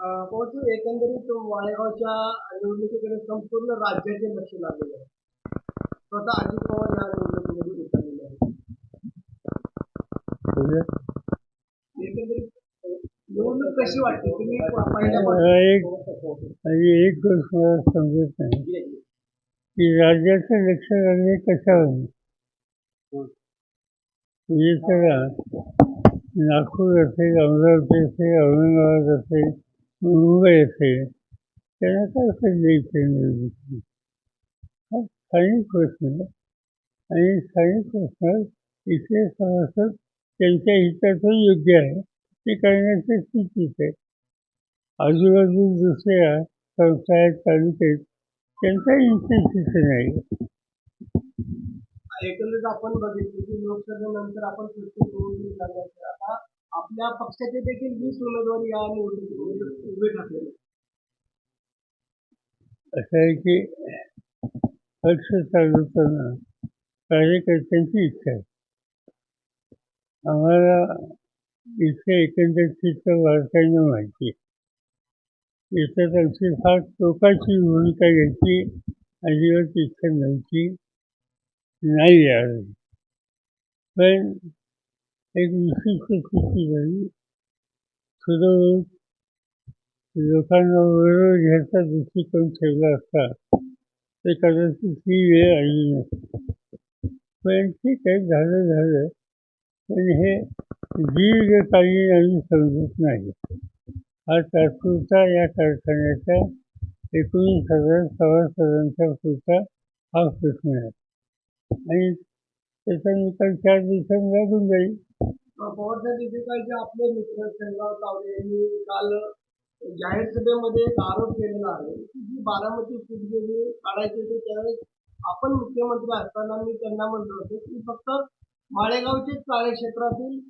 परंतु एकंदरीत वाळेगावच्या निवडणुकीकडे संपूर्ण राज्याचे लक्ष लागलेले आहे. स्वतः अजित पवार या निवडणुकीमध्ये उतरलेले आहेत. म्हणजे? एकंदरीत अ, निवडणूक कशी वाटते तुम्ही मला एक पहिल्यापासून आणि एक गोष्ट मला समजत नाही. की राज्याचं लक्ष लागणे कशावर? म्हणजे सगळा नागपूर असेल अमरावती असेल औरंगाबाद असेल मुंबई त्यांना काय हा स्थानिक प्रश्न आहे. आणि स्थानिक प्रश्न इथे सभासद त्यांच्या हिताचं योग्य आहे ते करण्याची स्थितीच आहे. आजूबाजू दुसऱ्या संस्था आहेत तालुक्यात त्यांचा इंटरेस्ट नाही एकंदरीत आपण बघितलं की लोकसभेनंतर आपण आता आपल्या पक्षाचे देखील वीस उमेदवार या निवडणुकीत उभे ठाकलेले असं आहे की पक्ष चालवताना कार्यकर्त्यांची इच्छा आहे. आम्हाला इथे एकंदर चित्र बारकाईनं माहिती आहे. याच्यात आमची फार टोकाची भूमिका घ्यायची अजिबात इच्छा नव्हती. नाही यावेळी. पण एक विशिष्ट स्थिती झाली थोडं लोकांना वेळ घ्यायचा दृष्टिकोन ठेवला असता ते कदाचित ही वेळ आली नसते पण ठीक आहे झालं झालं पण हे दीर्घकालीन आम्ही समजत नाही. हा तात्पुरता या कारखान्याच्या एकोणीस हजार सभासदांच्या पुरता हा प्रश्न आहे आणि त्याचा निकाल चार दिवसांनी लागून जाईल. पवार साहेब जे आपले मित्र शेंगाव तावडे यांनी काल जाहीर सभेमध्ये एक आरोप केलेला आहे की जी बारामती सीट गेली काढायची होती त्यावेळेस आपण मुख्यमंत्री असताना मी त्यांना म्हटलं होतं की फक्त माळेगावचेच कार्यक्षेत्रातील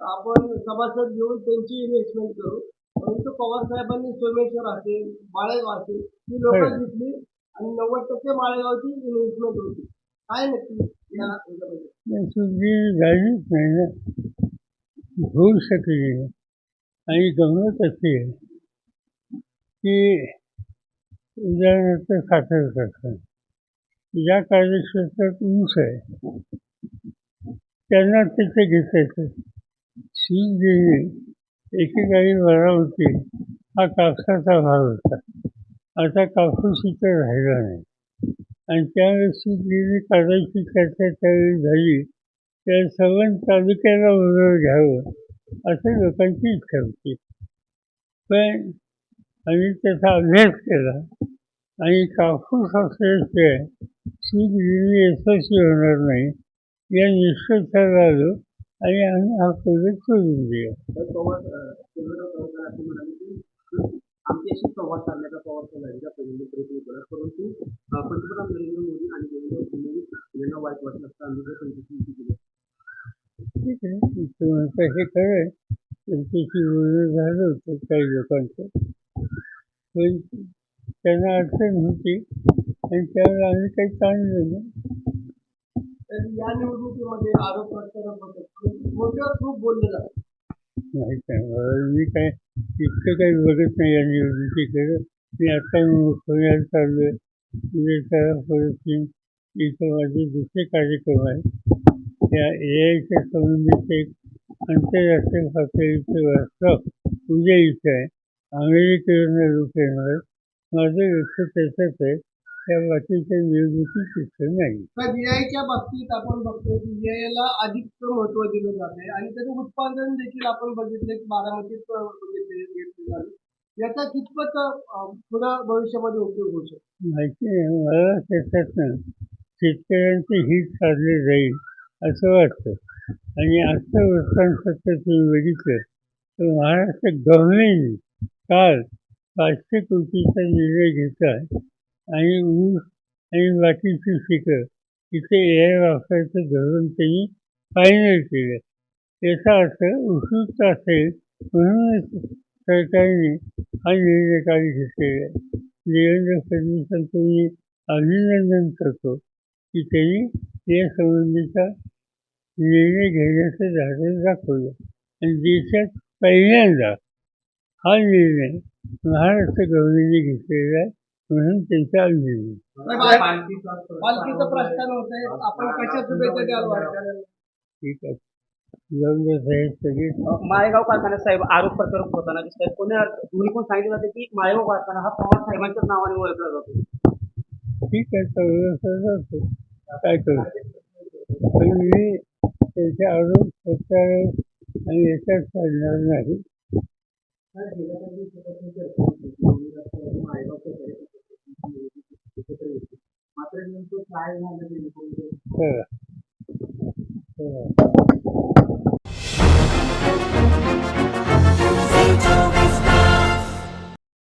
आपण सभासद घेऊन त्यांची इन्व्हेस्टमेंट करू. परंतु पवार साहेबांनी सोमेश्वर असेल माळेगाव असेल ही लोक. घेतली आणि नव्वद टक्के माळेगावची इन्व्हेस्टमेंट होती. काय नक्की या नाही ना. होऊ शकली आणि गंमत असेल की उदाहरणार्थ साखर कारखाना. ज्या कार्यक्षेत्रात ऊस आहे त्यांना तिथे घेतायचं शीत देणे एकेकाळी होती हा कापसाचा भाग होता. आता कापूस इथं राहिला नाही. आणि त्यावेळेस शीत देणी काढायची चर्चा त्यावेळी झाली त्या सर्व तालुक्याला उजळ घ्यावं असं लोकांची इच्छा होती. पण आम्ही त्याचा अभ्यास केला आणि कापूस असल्याशिवाय सूत गिरणी यशस्वी होणार नाही या निष्कर्षाला आलो आणि आम्ही हा प्रोजेक्ट सोडून दिला. आमच्याशी संवाद साधण्याचा पवार साहेबांचा पहिल्यांदा प्रयत्न केला परंतु पंतप्रधान नरेंद्र मोदी आणि देवेंद्र फडणवीस यांना वाईट वाटलं असता आम्ही जर केली. तुम्हाला हे कळेल त्यांच्याशी बोलणं झालं होतं काही लोकांचं पण त्यांना अडचण होती आणि त्यावेळेला आम्ही काही ताणलं नाही या निवडणुकीमध्ये आरोप खूप बोलले जातात माहीत नाही मी काय इतकं काही बघत नाही या निवडणुकीकडे मी आता पुण्यात चाललो आहे पुढे परत इथं माझे दुसरे कार्यक्रम आहेत त्या ए आयच्या संबंधीचे एक आंतरराष्ट्रीय पातळीचं वर्कशॉप उद्या इथं आहे. अमेरिकेवरनं लोक येणार. माझं लक्ष त्याच्यात आहे. त्या बाकीच्या निवडणुकीत तिथं नाही. VI बाबतीत आपण बघतोय की VI ला अधिक महत्त्व दिलं जाते आणि त्याचं उत्पादन देखील आपण बघितलं की बारामतीत घेतले याचा कितपत पुढं भविष्यामध्ये उपयोग होऊ शकतो? माहिती नाही मला त्याच्यातनं शेतकऱ्यांचे हित साधले जाईल. असं वाटतं. आणि आजचं वृत्तांपत्र तुम्ही बघितलं तर महाराष्ट्र गव्हर्नमेंट काल पाचशे कोटीचा निर्णय घेतला आणि ऊस आणि बाकीची शिकं तिथे एअर वापरायचं धोरण त्यांनी फायनल केलं. याचा अर्थ उत्सुक असेल म्हणूनच सरकारने हा निर्णय काल घेतलेला आहे. देवेंद्र फडणवीसांचं मी अभिनंदन करतो की त्यांनी या संबंधीचा निर्णय घेण्याचं धाडस दाखवलं. आणि देशात पहिल्यांदा हा निर्णय महाराष्ट्र गवळीने घेतलेला आहे म्हणून त्यांचा वारकऱ्यांना ठीक आहे. माळेगाव कारखान्यात साहेब आरोप प्रत्यारोप होताना दिसत आहेत कोणी दोन्ही पण सांगितलं जाते की माळेगाव कारखाना हा पवार साहेबांच्याच नावाने ओळखला जातो? ठीक आहे काय करू? पण मी त्याचे अजून प्रत्यारोप आणि याच्यात पडणार नाही. मात्र